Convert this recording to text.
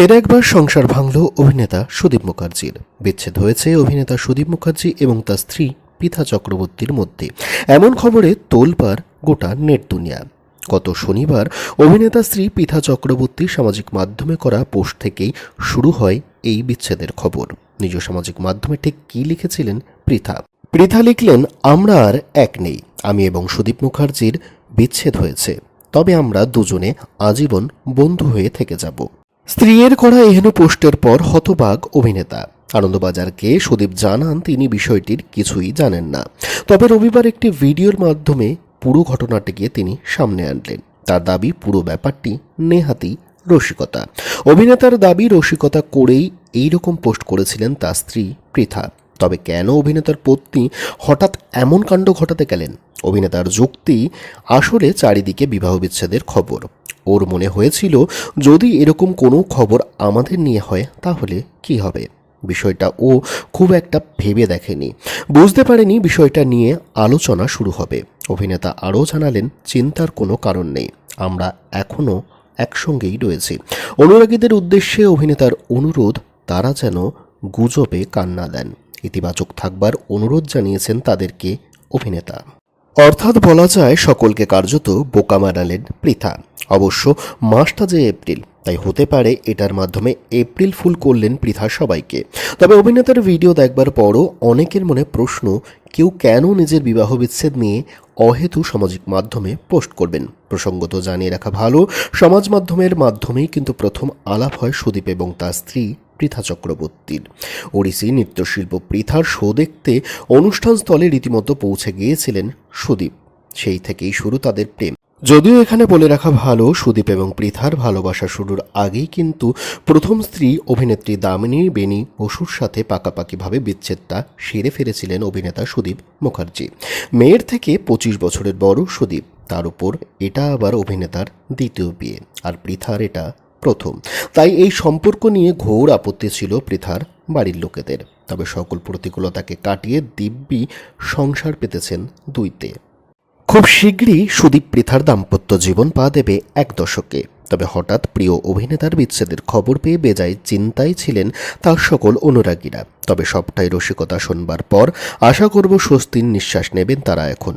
ফের একবার সংসার ভাঙল অভিনেতা সুদীপ মুখার্জির। বিচ্ছেদ হয়েছে অভিনেতা সুদীপ মুখার্জি এবং তার স্ত্রী পিথা চক্রবর্তীর মধ্যে। এমন খবরে তোলপাড় গোটা নেট দুনিয়া। গত শনিবার অভিনেতা স্ত্রী পিথা চক্রবর্তী সামাজিক মাধ্যমে করা পোস্ট থেকেই শুরু হয় এই বিচ্ছেদের খবর। নিজ সামাজিক মাধ্যমে ঠিক কী লিখেছিলেন পৃথা? পৃথা লিখলেন, আমরা আর এক নেই। আমি এবং সুদীপ মুখার্জির বিচ্ছেদ হয়েছে। তবে আমরা দুজনে আজীবন বন্ধু হয়ে থেকে যাব। স্ত্রীর করা এহেন পোস্টের পর হতবাগ অভিনেতা। আনন্দবাজারকে সুদীপ জানান তিনি বিষয়টির কিছুই জানেন না। তবে রবিবার একটি ভিডিওর মাধ্যমে পুরো ঘটনাটিকে তিনি সামনে আনলেন। তার দাবি, পুরো ব্যাপারটি নেহাতি রসিকতা। অভিনেতার দাবি, রসিকতা করেই এই রকম পোস্ট করেছিলেন তার স্ত্রী পৃথা। তবে কেন অভিনেতার পত্নী হঠাৎ এমন কাণ্ড ঘটাতে গেলেন? অভিনেতার যুক্তি আসলে চারিদিকে বিবাহ বিচ্ছেদের খবর। ওর মনে হয়েছিল, যদি এরকম কোনো খবর আমাদের নিয়ে হয়, তাহলে কি হবে? বিষয়টা ও খুব একটা ভেবে দেখেনি। বুঝতে পারেনি বিষয়টা নিয়ে আলোচনা শুরু হবে। অভিনেতা আরও জানালেন, চিন্তার কোনো কারণ নেই, আমরা এখনও একসঙ্গেই রয়েছি। অনুরাগীদের উদ্দেশ্যে অভিনেতার অনুরোধ, তারা যেন গুজবে কান্না দেন। ইতিবাচক থাকবার অনুরোধ জানিয়েছেন তাদেরকে অভিনেতা। অর্থাৎ বলা যায় সকলকে কার্যত বোকা বানালেন পৃথা। অবশ্য মাসটা যে এপ্রিল, তাই হতে পারে এটার মাধ্যমে এপ্রিল ফুল করলেন পৃথা সবাইকে। তবে অভিনেতার ভিডিও দেখবার পরও অনেকের মনে প্রশ্ন, কেউ কেন নিজের বিবাহ বিচ্ছেদ নিয়ে অহেতু সামাজিক মাধ্যমে পোস্ট করবেন? প্রসঙ্গত জানিয়ে রাখা ভালো, সমাজ মাধ্যমের মাধ্যমেই কিন্তু প্রথম আলাপ হয় সুদীপ এবং তার স্ত্রী পৃথা চক্রবর্তীর। ওড়িশি নৃত্যশিল্প পৃথার শো দেখতে অনুষ্ঠানস্থলে রীতিমতো পৌঁছে গিয়েছিলেন সুদীপ। সেই থেকেই শুরু তাদের প্রেম। যদিও এখানে বলে রাখা ভালো, সুদীপ এবং পৃথার ভালোবাসা শুরুর আগেই কিন্তু প্রথম স্ত্রী অভিনেত্রী দামিনী, বেনি বসুর সাথে পাকাপাকিভাবে বিচ্ছেদটা সেরে ফেলেছিলেন অভিনেতা সুদীপ মুখার্জি। মেয়ের থেকে পঁচিশ বছরের বড় সুদীপ, তার উপর এটা আবার অভিনেতার দ্বিতীয় বিয়ে। আর পৃথার এটা প্রথম। তাই এই সম্পর্ক নিয়ে ঘোর আপত্তি ছিল পৃথার বাড়ির লোকেদের। তবে সকল প্রতিকূলতাকে কাটিয়ে দিব্যি সংসার পেতেছেন দুইতে। খুব শীঘ্রই সুদীপ পৃথার দাম্পত্য জীবন পা দেবে এক দশকে। তবে হঠাৎ প্রিয় অভিনেতার বিচ্ছেদের খবর পেয়ে বেজায় চিন্তায় ছিলেন তার সকল অনুরাগীরা। তবে সবটাই রসিকতা শোনবার পর আশা করব স্বস্তির নিঃশ্বাস নেবেন তারা এখন।